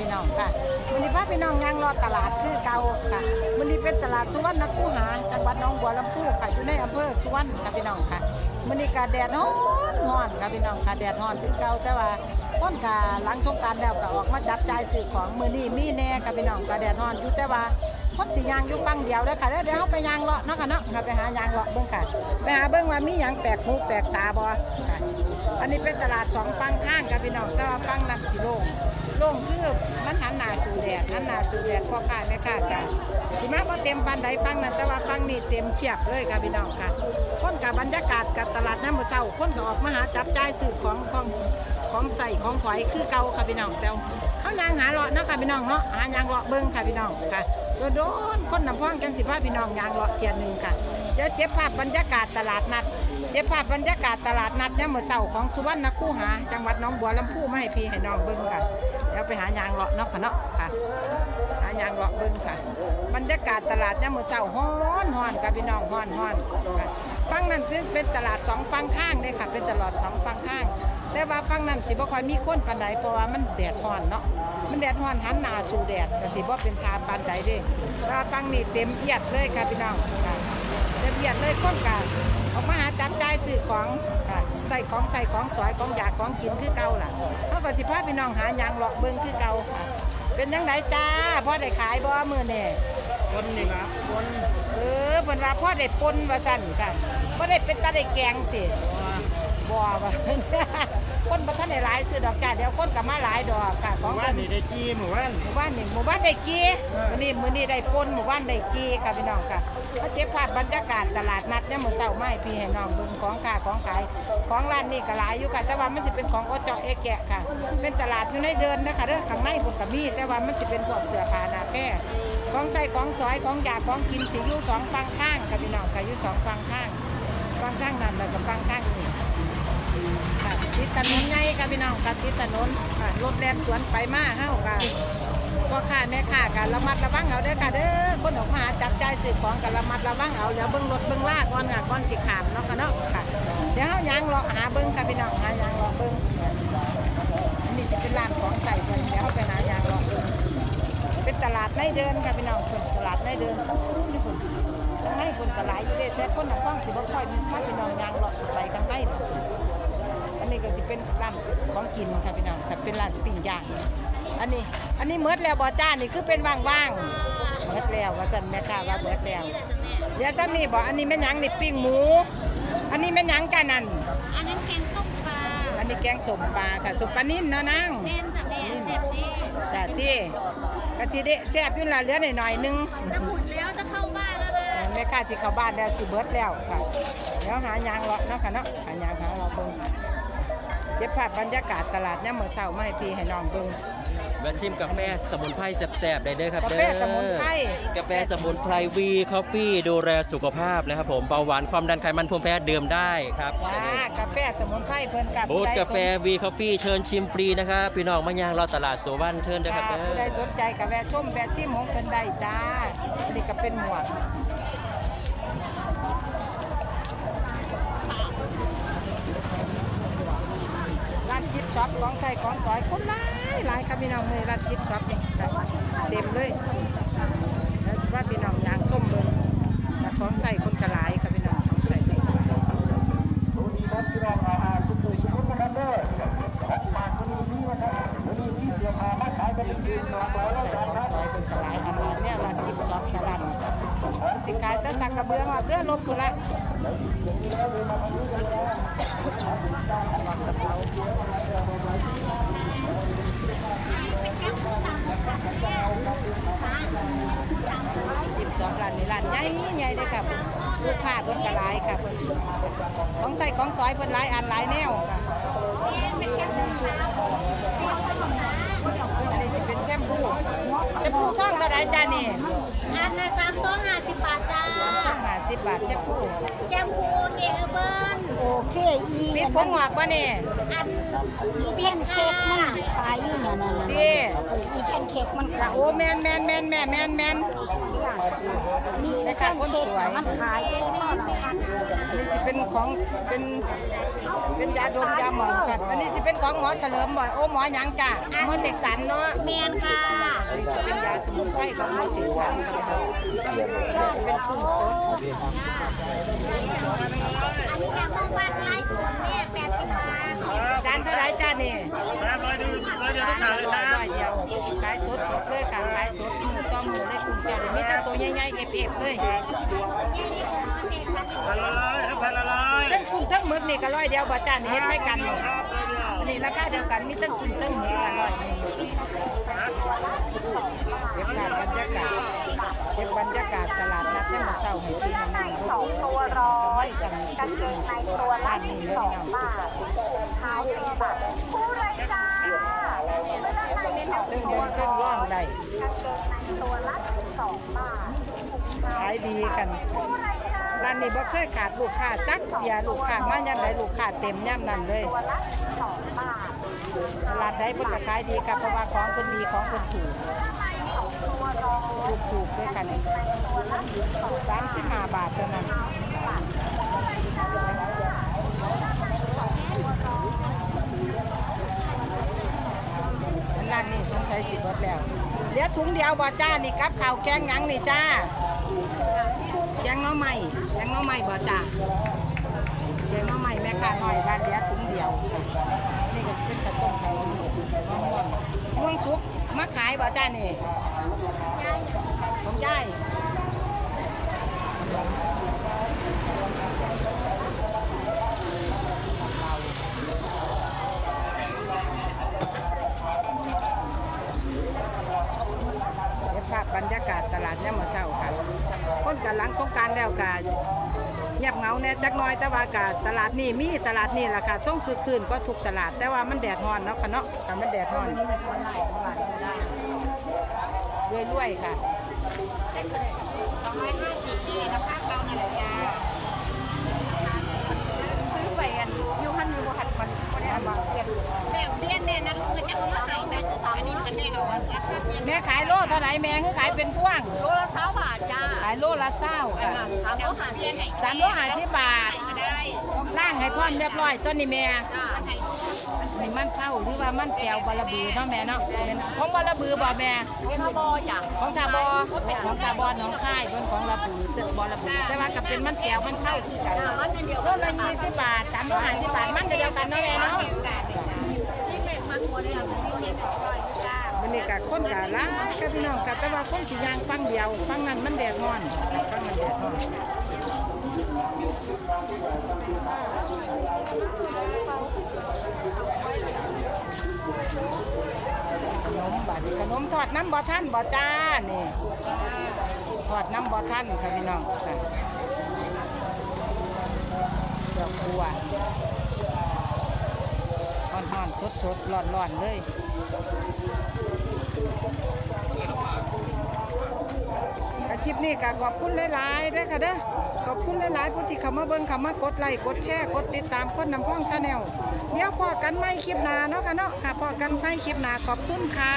พี่น้องค่ะวันนี้พาพี่น้องยังรอตลาดคือเก่าค่ะวันนี้เป็นตลาดสุวรรณคูหาจังหวัดหนองบัวลำพูค่ะอยู่ในอำเภอสุวรรณค่ะพี่น้องค่ะวันนี้ก็แดดร้อนร้อนค่ะพี่น้องค่ะแดดร้อนคือเก่าแต่ว่าต้นกาหลังสงกรารแล้วก็ออกมาจับจ่ายซื้อของมือนี้มีแน่ค่ะพี่น้องค่ะแดดร้อนอยู่แต่ว่าคนสิยางอยู่ฟังเดียวเด้อค่ะเดี๋ยวเดี๋ยวเราไปยางเลาะเนาะค่ะเนาะค่ะไปหายางเลาะเบิ่งค่ะไปหาเบิ่งว่ามียังแปลกหูแปลกตาบ่ค่ะอันนี้เป็นตลาดสองฝั่งข้างกันพี่น้องแต่ว่าฝั่งนั้นสิโล่ง ล่งคือมันหันหน้าสู่แดดหันหน้าสู่แดดพ่อค้าแม่ค้ากันสิมาบ่เต็มปานใดฝั่งนั้นแต่ว่าฝั่งนี้เต็มเพียบเลยค่ะพี่น้องค่ะ คนกับบรรยากาศกับตลาดน้ำมือเศร้าคนก็ออกมาหาจับจ่ายซื้อของของของใส่ของขอยคือเก่าค่ะพี่น้องแต่เขายางหาเลาะเนาะค่ะพี่น้องเนาะหายางเลาะเบิ้งค่ะพี่น้องค่ะโดนๆคนนำพ้องจังสิพาพี่น้องยางเลาะเทียนหนึ่งค่ะเดี๋ยวเจ็บภาพบรรยากาศตลาดนัดเก็บภาพบรรยากาศตลาดนัดเนี่ยามมื่อเช้าของสุวรรณคูหา จังหวัดน้องบัวลำพูมาให้พี่ให้น้องเบิ่งค่ะ เดี๋ยวไปหายางเลาะเนาะค่ะเนาะค่ะ หายางเลาะเบิ่งค่ะ บรรยากาศตลาดเนี่ยามมื่อเช้าฮ้อนฮ้อนกับพี่น้องฮ้อนฮ้อนค่ะฝั่งนั้นเป็นตลาดสองฝั่งข้างเลยค่ะ เป็นตลาดสองฝั่งข้าง แต่ว่าฝั่งนั้นสิบ่ค่อยมีคนปานใดเพราะว่ามันแดดฮ้อนเนาะ มันแดดฮ้อนหันหน้าสู่แดดก็สิบ่เป็นทาปานใดเด้แต่ว่าฝั่งนี้เต็มเอียดเลยค่ะพี่น้องค่ะเรียบเลยคนกัน ออกมาหาจับจ่ายซื้อของค่ะใส่ของใส่ของสอยของอยากของกินคือเก่าล่ะเขาก็สิพาพี่น้องหายางหลอกเบิ่งคือเก่าค่ะ เป็นยังไงจ้าพ่อได้ขายบ่มื้อนี่คนนี่นะคนเออเพิ่นว่าพ่อได้ปนว่าซั่นค่ะบ่ได้เป็นตาได้แกงติ บ่ว่าคนบ่ทันได้หลายซื้อดอกจ้าเดี๋ยวคนก็มาหลายดอกค่ะของว่าเพิ่นนี่ได้จี้หมู่บ้านหมู่บ้านนี่หมู่บ้านได้กีมื้อนี้มื้อนี้ได้ปนหมู่บ้านได้กีค่ะพี่น้องค่ะมาเก็บภาพบรรยากาศตลาดนัดเนี่ยมื้อเช้ามาให้พี่ให้น้องเบิ่งของค้าของขายของร้านนี้ก็หลายอยู่ค่ะแต่ว่ามันสิเป็นของอจอเอแกะค่ะ เป็นตลาดอยู่ในเดินนะคะเด้อข้างในพุ่นก็มีแต่ว่ามันสิเป็นพวกเสื้อผ้าหน้าแพร่ของใส่ของสอยของอยากของกินสิอยู่สองฝั่งข้างค่ะพี่น้องค่ะอยู่สองฝั่งข้าง ฝั่งข้างนั้นแล้วก็ฝั่งข้างนี้ค่ะติดถนนไงค่ะพี่น้องค่ะติดถนนค่ะรถแล่นสวนไปมาเฮาค่ะพ่อค้าแม่ค้ากันระมัดระวังเอาเด้อค่ะเด้อคนออกมาหาจับจ่ายซื้อของกันระมัดระวังเอาเดี๋ยวเบิ่งรถเบิ่งลาก่อนค่ะก่อนสิขามเนาะค่ะเนาะค่ะเดี๋ยวเฮายางเลาะหาเบิ่งค่ะพี่น้องหายางเลาะเบิ่งอันนี้จะเป็นร้านของใส่เพิ่นเดี๋ยวเฮาไปหายางเลาะเบิ่งเป็นตลาดในเดินค่ะพี่น้องเป็นตลาดในเดินนี่คุณข้างในคนก็หลายอยู่เด้แต่คนน่ะฟังสิบ่ค่อยมาพี่น้องยางเลาะไปข้างในเนาะอันนี้ก็สิเป็นร้านของกินค่ะพี่น้องค่ะเป็นร้านปิ้งย่างอันนี้อันนี้เมิดแล้วบ่จ้านี่คือเป็นว่างๆเมิดแล้วว่าซั่นแม่ค้าว่าเมิดแล้วเดี๋ยวซ้ำนี่บ่อันนี้แม่หยังนี่ปิ้งหมู อันนี้แม่หยังจ้านั่นอันนั้นแกงต้มปลาอันนี้แกงสมปลาค่ะสมปลานิ่มเนาะนางแม่นจ้ะแม่เจ็บดีจ้าติกะสิได้แซ่บอยู่ล่ะเหลือหน่อยๆนึงจะหมุ ม่ค้าสิเข้าบ้านแล้วสิเบิดแล้วค่ะเดี๋ยวหายางเลาะเนาะค่ะเนาะหายางหาเราเบิ่งเก็บภาพบรรยากาศตลาดยามมื้อเช้ามาให้พี่ให้น้องเบิ่ง แวะชิมกาแฟสมุนไพรแซ่บๆได้เด้อครับกาเด้แฟอสมุนไพร กาแฟสมุนไพรวีคอฟฟี่ดูแลสุขภาพนะครับผมเบาหวานความดันไขมันภูมิแพ้ดื่มได้ครับจ้ากาแฟสมุนไพรเพิ่นกับบูธกาแฟวีคอฟฟี่เชิญชิมฟรีนะครับพี่น้องมาย่างรอตลาดสุวรรณเชิญด้วยครับจ้าเด้ผู้ใดอสนใจกับแวะชมแวะชิมของเพิ่นได้จ้าอันนี้ก็เป็นหมวกร้านกิฟต์ ช็อปของใส่ของสอยคนหลายหลายครับพี่น้องมือร้านกิฟช็อปนี่ครับเต็มเลยแล้วสิว่าพี่น้องยางส้มเบิ่งแต่ของใส่คนกระหลายครับพี่น้องของใส่ใส่ของซอยเป็นตลาดอันนี้เนี่ยร้านจิบช็อปตลาดสิขายแต่สักกระเบื้องว่าเรือลบกูละจิบช็อปร้านนี้ร้านใหญ่ใหญ่เลยครับ ลูกค้าเพิ่นกระหลายค่ะเพิ่นของใส่ของซอยเพิ่นหลายอันหลายแนวค่ะอันนี้สิเป็นแชมพูแชมพูซ่องเท่าไหรจ้านี่ อันนะสามสองห้าสิบบาทจ้าซ่องห้าสิบบาทแชมพูแชมพูโอเคเออเบิร์นโอเคอีติดผมหงอกป่ะนี่อันอีแท่นเค้กมันขายอยู่นั่นน่ะดีอีแท่นเค้กมันค่ะขายโอ้แมนแมนแมนแมนแมนแมน นี่ได้แท่ค่ะนคนเค้กสวยมันขายได้เท่าไหร่พันอันนี้สิเป็นของเป็นเป็นยาดมยาหมองค่ะอันนี้สิเป็นของหมอเฉลิมบ่อยโอ้หมอหยังจ้ะหมอเสกสรรเนาะแมนค่ะอันนี้ จะเป็นยาสมุนไพรของหมอเสกสรรค่ะอันนี้สิเป็นกุ้งสดอันนี้ยำต้อจานเท่าไรจานี่แป๊บร้อยเดียวร้อยเดียวทุกถาดเลยครับร้อยเดียวขายสดสดเลยค่ะขายสดหมือต่อมือเลยกุ้งแก้วนี่มีแต่ตัวใหญ่ๆเอฟๆเลยพันละร้อยครับพันละร้อยทั้งกุ้งทั้งหมึกนี่ก็ร้อยเดียวบ่จานี่เฮ็ดให้กันนี่ครับร้อยเดียวอันนี้ราคาเดียวกันมีทั้งกุ้งทั้งหมึกกันร้อยหนึ่ง เก็บภาพบรรยากาศเก็บบรรยากาศตลาดนัดยามมื้อเช้าให้พี่น้องๆสองตัวร้อยสั่งกางเกงในตัวละสองบาทขายสี่บาทผู้ไรจ้าเครื่องเดินเครื่องร่องได้ขายดีกันร้านนี้บ่เคยขาดลูกค้าจักเดียลูกค้ามาย่ำไหลูกค้าเต็มย่ำนั่นเลยตลาดใดเพิ่นก็ขายดีครับเพราะว่าของเพิ่นดีของเพิ่นถูกถูกถูกด้วยกันสามสิบห้าบาทเท่านั้นร้านนี้สงสัยสิเบิดแล้วเหลือถุงเดียวบ่จ้านี่กับข้าวแกงยังนี่จ้า แกงหน้อใหม่แกงหน้อใหม่บ่จ้าแกงหน้อใหม่แม่ค้าหน่อยว่าเดี๋ยวถุงเดียว นี่ก็จะเป็นกระต้มขนมมะม่วงม่วงสุกมาขายบ่จ้านี่ของยายเก็บภาพบรรยากาศตลาดเนี่ยามมาเศร้าค่ะ คนกันหลังสงกรารแล้วกา เงียบเหงาแน่จักน้อยแต่ว่ากาตลาดนี่มีตลาดนี่ราคาส่งคือคืนก็ทุกตลาด แต่ว่ามันแดดร้อนเนาะค่ะเนาะค่ะมันแดดร้อนรวยๆค่ะสองร้อยห้าสิบเองนะภาพเราเนี่ยจ้าซื้อไปกันยูฮันยูหัดมันก็ได้เอามาเก็บแบบเรียนเนี่ยนะลูกก็จะเอามาขายแต่อันนี้มันแน่นอนราคาเพียงแม่ขายโลเท่าไหร่แม่คือขายเป็นพ่วงโลละสาม จ้าขายโลละเศร้าค่ะสามร้อยห้าสิบสามโลห้าสิบบาทได้ล่างให้พร้อมเรียบร้อยต้นนี้แม่จ้านี่มันเข้าหรือว่ามันแก้วบาลบือเนาะแม่เนาะเป็นของบาลบือบ่แม่เป็นทบอจ้ะของทาบอของทาบอหน้องค่ายเป็นของระบือตึกบอระบือแต่ว่ากับเป็นมันแก้วมันเข้าคือกันจ้ามันเป็นเดียวโลละยี่สิบบาทสามโลห้าสิบบาทมันเดียวกันเนาะแม่เนาะ กาศคนกะหลายกับพี่น้องกับแต่ว่าคนสิยางฟังเดียวฟังนั้นมันแดดร้อนฟังนั้นแดดร้อนขนมบาดขนมทอดน้ำบ่อท่านบ่อจ้านี่ทอดน้ำบ่อท่านค่ะพี่น้องค่ะดอกบัวอ่อนๆสดๆร้อนๆเลย อาคลิป นี้ก็ขอบคุณหลายๆเด้อค่ะเด้อขอบคุณหลายๆผู้ที่เข้ามาเบิ่งเข้ามากดไลค์กดแชร์กดติดตามคนนำพ้องชาแนลเดี๋ยวพอกันไม่คลิปหน้าเนาะค่ะเนาะค่ะพอกันไม่คลิปหน้าขอบคุณค่ะ